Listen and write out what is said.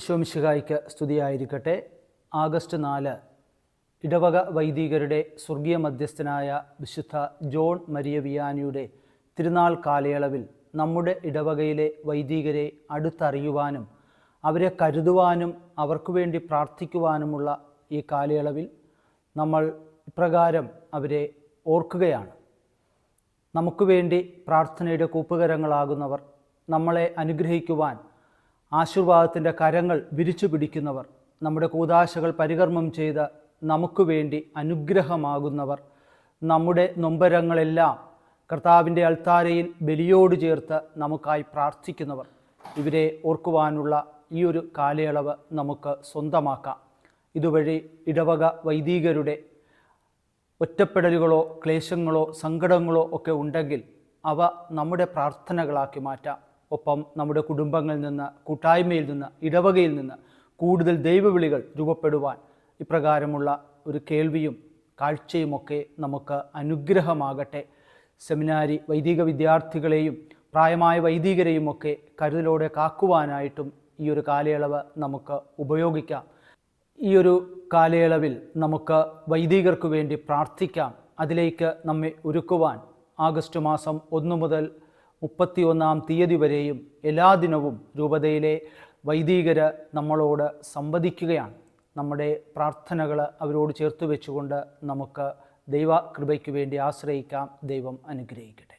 ഈശോമിശിഹായ്ക്ക് സ്തുതിയായിരിക്കട്ടെ. ആഗസ്റ്റ് നാല് ഇടവക വൈദികരുടെ സ്വർഗീയ മധ്യസ്ഥനായ വിശുദ്ധ ജോൺ മരിയ വിയാനിയുടെ തിരുനാൾ കാലയളവിൽ നമ്മുടെ ഇടവകയിലെ വൈദികരെ അടുത്തറിയുവാനും അവരെ കരുതുവാനും അവർക്ക് വേണ്ടി പ്രാർത്ഥിക്കുവാനുമുള്ള ഈ കാലയളവിൽ നമ്മൾ ഇപ്രകാരം അവരെ ഓർക്കുകയാണ്. നമുക്ക് വേണ്ടി പ്രാർത്ഥനയുടെ കൂപ്പുകരങ്ങളാകുന്നവർ നമ്മളെ അനുഗ്രഹിക്കുവാൻ ആശീർവാദത്തിന്റെ കരങ്ങൾ വിരിച്ചു പിടിക്കുന്നവർ നമ്മുടെ കൂതാശകൾ പരികർമ്മം ചെയ്ത് നമുക്ക് വേണ്ടി അനുഗ്രഹമാകുന്നവർ നമ്മുടെ നൊമ്പരങ്ങളെല്ലാം കർത്താവിന്റെ അൾത്താരയിൽ ബലിയോട് ചേർത്ത് നമുക്കായി പ്രാർത്ഥിക്കുന്നവർ. ഇവരെ ഓർക്കുവാനുള്ള ഈ ഒരു കാലയളവ് നമുക്ക് സ്വന്തമാക്കാം. ഇതുവഴി ഇടവക വൈദികരുടെ ഒറ്റപ്പെടലുകളോ ക്ലേശങ്ങളോ സങ്കടങ്ങളോ ഒക്കെ ഉണ്ടെങ്കിൽ അവ നമ്മുടെ പ്രാർത്ഥനകളാക്കി മാറ്റാം. ഒപ്പം നമ്മുടെ കുടുംബങ്ങളിൽ നിന്ന് കൂട്ടായ്മയിൽ നിന്ന് ഇടവകയിൽ നിന്ന് കൂടുതൽ ദൈവവിളികൾ രൂപപ്പെടുവാൻ ഇപ്രകാരമുള്ള ഒരു കേൾവിയും കാഴ്ചയുമൊക്കെ നമുക്ക് അനുഗ്രഹമാകട്ടെ. സെമിനാരി വൈദിക വിദ്യാർത്ഥികളെയും പ്രായമായ വൈദികരെയും ഒക്കെ കരുതലോടെ കാക്കുവാനായിട്ടും ഈ ഒരു കാലയളവ് നമുക്ക് ഉപയോഗിക്കാം. ഈ ഒരു കാലയളവിൽ നമുക്ക് വൈദികർക്ക് വേണ്ടി പ്രാർത്ഥിക്കാം. അതിലേക്ക് നമ്മെ ഒരുക്കുവാൻ ആഗസ്റ്റ് മാസം ഒന്ന് മുതൽ മുപ്പത്തിയൊന്നാം തീയതി വരെയും എല്ലാ ദിനവും രൂപതയിലെ വൈദികർ നമ്മളോട് സംവദിക്കുകയാണ്. നമ്മുടെ പ്രാർത്ഥനകൾ അവരോട് ചേർത്ത് വെച്ചുകൊണ്ട് നമുക്ക് ദൈവകൃപയ്ക്ക് വേണ്ടി ആശ്രയിക്കാം. ദൈവം അനുഗ്രഹിക്കട്ടെ.